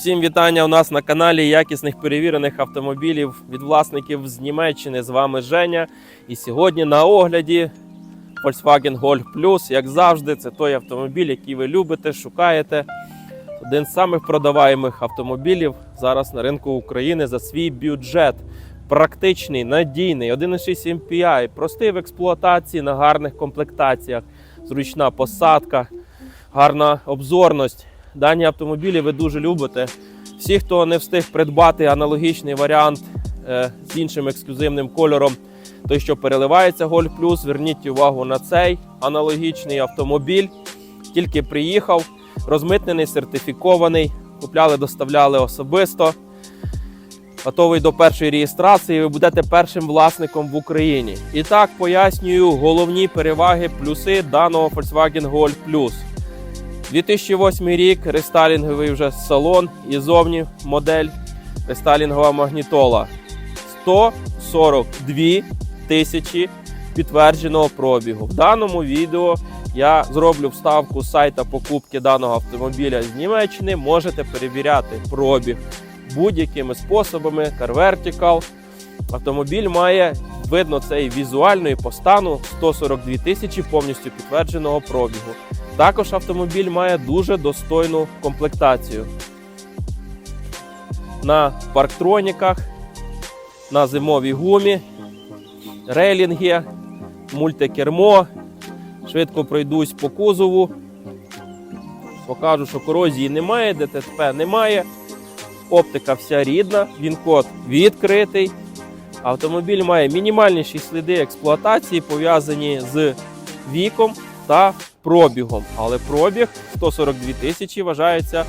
Всім вітання у нас на каналі якісних перевірених автомобілів від власників з Німеччини. З вами Женя. І сьогодні на огляді Volkswagen Golf Plus. Як завжди, це той автомобіль, який ви любите, шукаєте. Один з самих продаваємих автомобілів зараз на ринку України за свій бюджет. Практичний, надійний, 1,6 MPI, простий в експлуатації на гарних комплектаціях, зручна посадка, гарна обзорність. Дані автомобілі ви дуже любите. Всі, хто не встиг придбати аналогічний варіант е, з іншим ексклюзивним кольором, той, що переливається Golf Plus, зверніть увагу на цей аналогічний автомобіль. Тільки приїхав, розмитнений, сертифікований, купляли, доставляли особисто. Готовий до першої реєстрації, ви будете першим власником в Україні. І так пояснюю головні переваги, плюси даного Volkswagen Golf Plus. 2008 рік рестайлінговий вже салон і зовні модель рестайлінгова магнітола. 142 тисячі підтвердженого пробігу. В даному відео я зроблю вставку з сайта покупки даного автомобіля з Німеччини. Можете перевіряти пробіг будь-якими способами. Car Vertical. Автомобіль має, видно це і візуально, і по стану 142 тисячі повністю підтвердженого пробігу. Також автомобіль має дуже достойну комплектацію. На парктроніках, на зимовій гумі, рейлінги, мультикермо. Швидко пройдусь по кузову. Покажу, що корозії немає, ДТП немає. Оптика вся рідна, він код відкритий. Автомобіль має мінімальніші сліди експлуатації, пов'язані з віком та пробігом. Але пробіг 142 тисячі вважається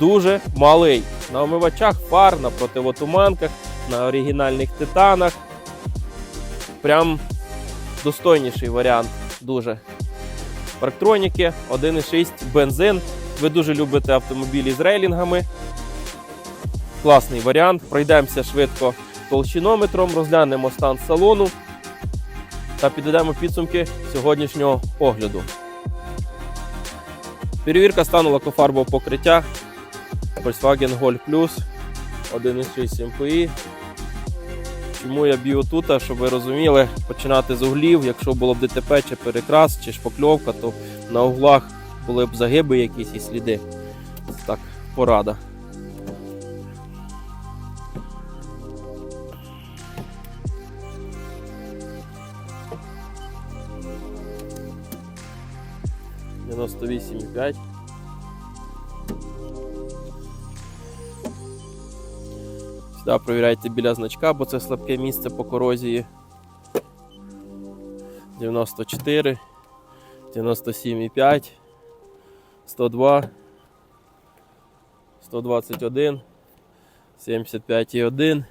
дуже малий. На омивачах фар, на противотуманках, на оригінальних титанах. Прям достойніший варіант. Дуже. Парктроніки 1,6 бензин. Ви дуже любите автомобілі з рейлінгами. Класний варіант. Пройдемося швидко толщинометром, розглянемо стан салону та підведемо підсумки сьогоднішнього огляду. Перевірка стану лакофарбового покриття Volkswagen Golf Plus 1.6 MPI. Чому я б'ю тут, щоб ви розуміли, починати з углів, якщо було б ДТП чи перекрас, чи шпакльовка, то на углах були б загиби якісь і сліди. Так, порада. Дев'яносто вісім і п'ять. Сюди провіряйте біля значка, бо це слабке місце по корозії. 94, 97,5, 102, 121, 75,1,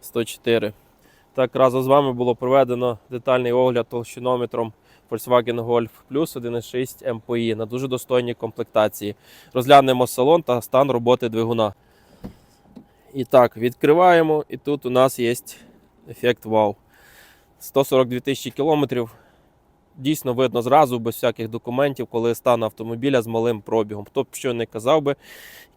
104. Так, разом з вами було проведено детальний огляд толщинометром Volkswagen Golf Plus 1.6 MPI на дуже достойній комплектації. Розглянемо салон та стан роботи двигуна. І так, відкриваємо, і тут у нас є ефект вау. 142 тисячі кілометрів. Дійсно видно зразу, без всяких документів, коли стан автомобіля з малим пробігом. Хто б що не казав би,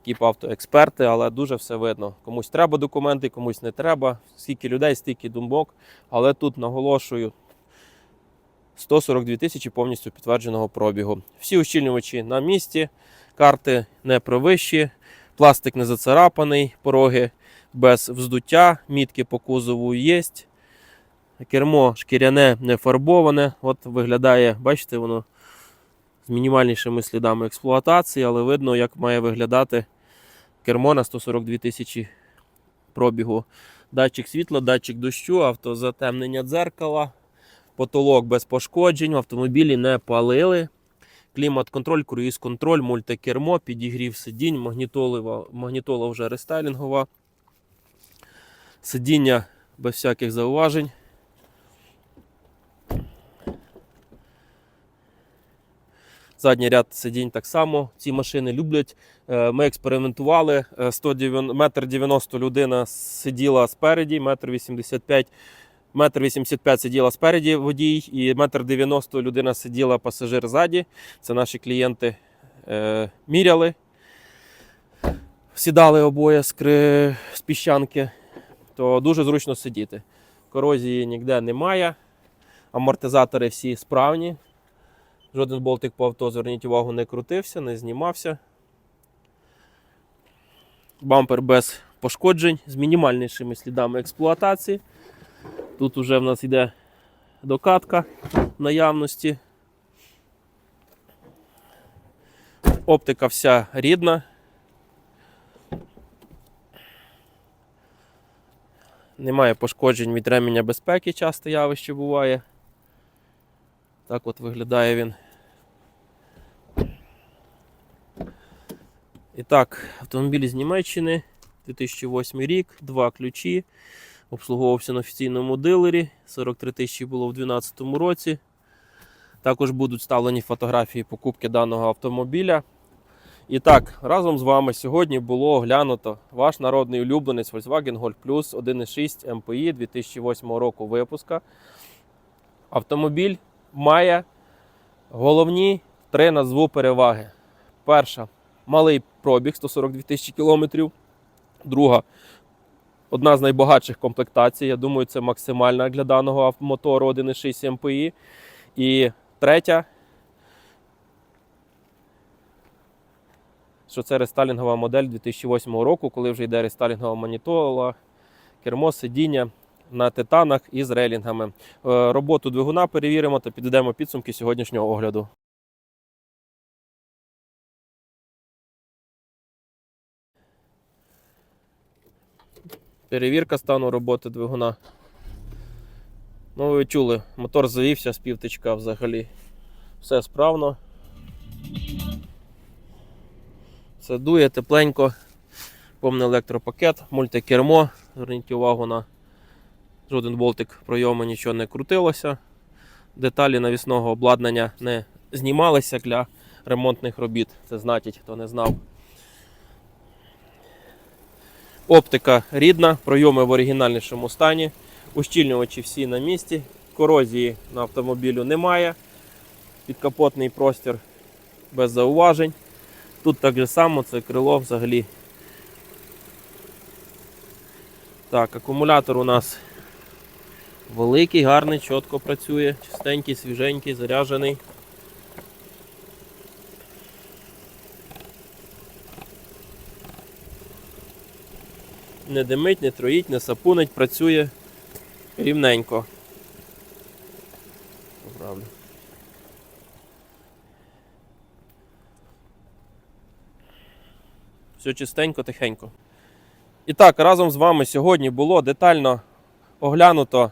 які б автоексперти, але дуже все видно. Комусь треба документи, комусь не треба. Скільки людей, стільки думок. Але тут наголошую. 142 тисячі повністю підтвердженого пробігу. Всі ущільнювачі на місці, карти не провищі, пластик не зацарапаний, пороги без вздуття, мітки по кузову є. Кермо шкіряне не фарбоване. От виглядає, бачите, воно з мінімальнішими слідами експлуатації, але видно, як має виглядати кермо на 142 тисячі пробігу. Датчик світла, датчик дощу, автозатемнення дзеркала, потолок без пошкоджень, автомобілі не палили. Клімат-контроль, круїз-контроль, мультикермо, підігрів сидінь, магнітолова, магнітола вже рестайлінгова. Сидіння без всяких зауважень. Задній ряд сидінь так само. Ці машини люблять. Е, Ми експериментували. Е, 190 Метр 90 людина сиділа спереді, метр 85 Метр 85 сиділа спереді водій, і метр 90 людина сиділа пасажир ззаді. Це наші клієнти е, міряли. сідали обоє з, кри... з піщанки, то дуже зручно сидіти. Корозії ніде немає. Амортизатори всі справні. Жоден болтик по авто, зверніть увагу, не крутився, не знімався. Бампер без пошкоджень з мінімальнішими слідами експлуатації. Тут вже в нас йде докатка наявності. Оптика вся рідна. Немає пошкоджень від ременя безпеки, часто явище буває. Так от виглядає він. І так, автомобіль з Німеччини, 2008 рік, два ключі. Обслуговувався на офіційному дилері. 43 тисячі було в 2012 році. Також будуть вставлені фотографії покупки даного автомобіля. І так, разом з вами сьогодні було оглянуто ваш народний улюбленець Volkswagen Golf Plus 1.6 MPI 2008 року випуска. Автомобіль має головні три назву переваги. Перша малий пробіг 142 тисячі кілометрів. Друга одна з найбагатших комплектацій. Я думаю, це максимальна для даного мотору 1.6 MPI. І третя, що це рестайлінгова модель 2008 року, коли вже йде рестайлінгова моніторила, кермо, сидіння на титанах із рейлінгами. Е, Роботу двигуна перевіримо та підведемо підсумки сьогоднішнього огляду. Перевірка стану роботи двигуна. Ну, ви чули, мотор завівся з півтичка взагалі. Все справно. Все дує тепленько. Повний електропакет, мультикермо. Зверніть увагу на жоден болтик пройому нічого не крутилося. Деталі навісного обладнання не знімалися для ремонтних робіт. Це значить, хто не знав. Оптика рідна, пройоми в оригінальнішому стані. Ущільнювачі всі на місці. Корозії на автомобілю немає. Підкапотний простір без зауважень. Тут так же само це крило взагалі. Так, акумулятор у нас великий, гарний, чітко працює, чистенький, свіженький, заряджений. Не димить, не троїть, не сапунить, працює рівненько. Поправлю. Все чистенько, тихенько. І так, разом з вами сьогодні було детально оглянуто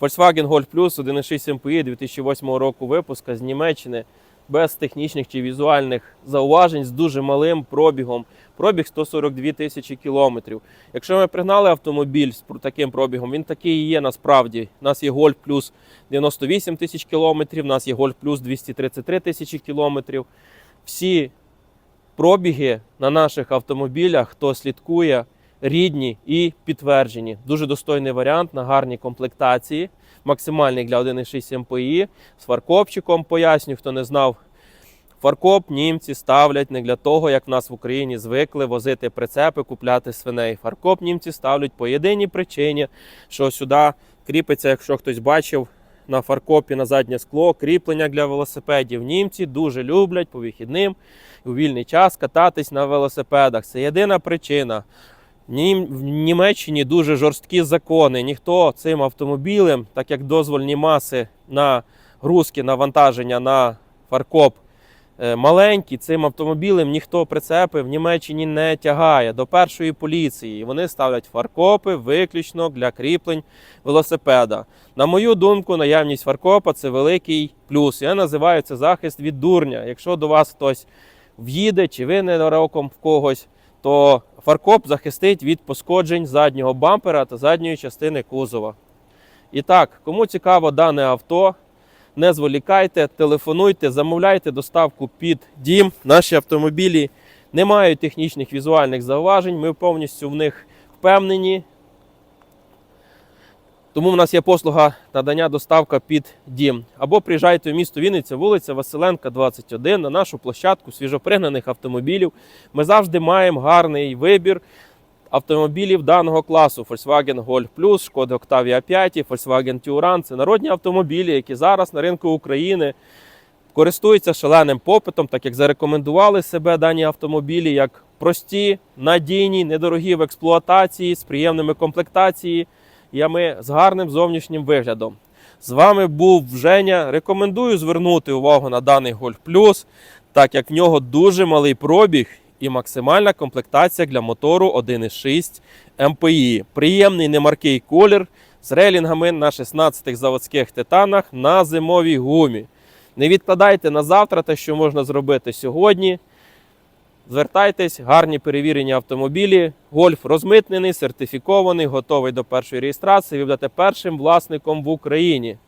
Volkswagen Golf Plus 1.6 MPI 2008 року випуска з Німеччини без технічних чи візуальних зауважень з дуже малим пробігом. Пробіг 142 тисячі кілометрів. Якщо ми пригнали автомобіль з таким пробігом, він такий і є насправді. У нас є Golf Plus 98 тисяч кілометрів, у нас є Golf Plus 233 тисячі кілометрів. Всі пробіги на наших автомобілях, хто слідкує, рідні і підтверджені. Дуже достойний варіант на гарній комплектації, максимальний для 1.6 MPI з фаркопчиком. Поясню, хто не знав. Фаркоп німці ставлять не для того, як в нас в Україні звикли возити прицепи, купляти свиней. Фаркоп німці ставлять по єдиній причині, що сюди кріпиться, якщо хтось бачив, на фаркопі на заднє скло, кріплення для велосипедів. Німці дуже люблять по вихідним у вільний час кататись на велосипедах. Це єдина причина. В Німеччині дуже жорсткі закони. Ніхто цим автомобілем, так як дозвольні маси на грузки, навантаження на фаркоп е, маленькі, цим автомобілем ніхто прицепи в Німеччині не тягає до першої поліції. Вони ставлять фаркопи виключно для кріплень велосипеда. На мою думку, наявність фаркопа це великий плюс. Я називаю це захист від дурня. Якщо до вас хтось в'їде чи ви ненароком в когось, то фаркоп захистить від пошкоджень заднього бампера та задньої частини кузова. І так, кому цікаво дане авто, не зволікайте, телефонуйте, замовляйте доставку під дім. Наші автомобілі не мають технічних візуальних зауважень. Ми повністю в них впевнені. Тому в нас є послуга надання доставка під дім. Або приїжджайте в місто Вінниця, вулиця Василенка, 21, на нашу площадку свіжопригнаних автомобілів. Ми завжди маємо гарний вибір автомобілів даного класу: Volkswagen Golf Plus, Шкода Octavia 5, Volkswagen Touran. Це народні автомобілі, які зараз на ринку України користуються шаленим попитом, так як зарекомендували себе дані автомобілі як прості, надійні, недорогі в експлуатації, з приємними комплектації ями з гарним зовнішнім виглядом. З вами був Женя. Рекомендую звернути увагу на даний Golf Plus, так як в нього дуже малий пробіг і максимальна комплектація для мотору 1.6 MPI. Приємний немаркий колір з релінгами на 16 заводських титанах на зимовій гумі. Не відкладайте на завтра те, що можна зробити сьогодні. Звертайтесь, гарні перевірені автомобілі. Гольф розмитнений, сертифікований, готовий до першої реєстрації. Ви будете першим власником в Україні.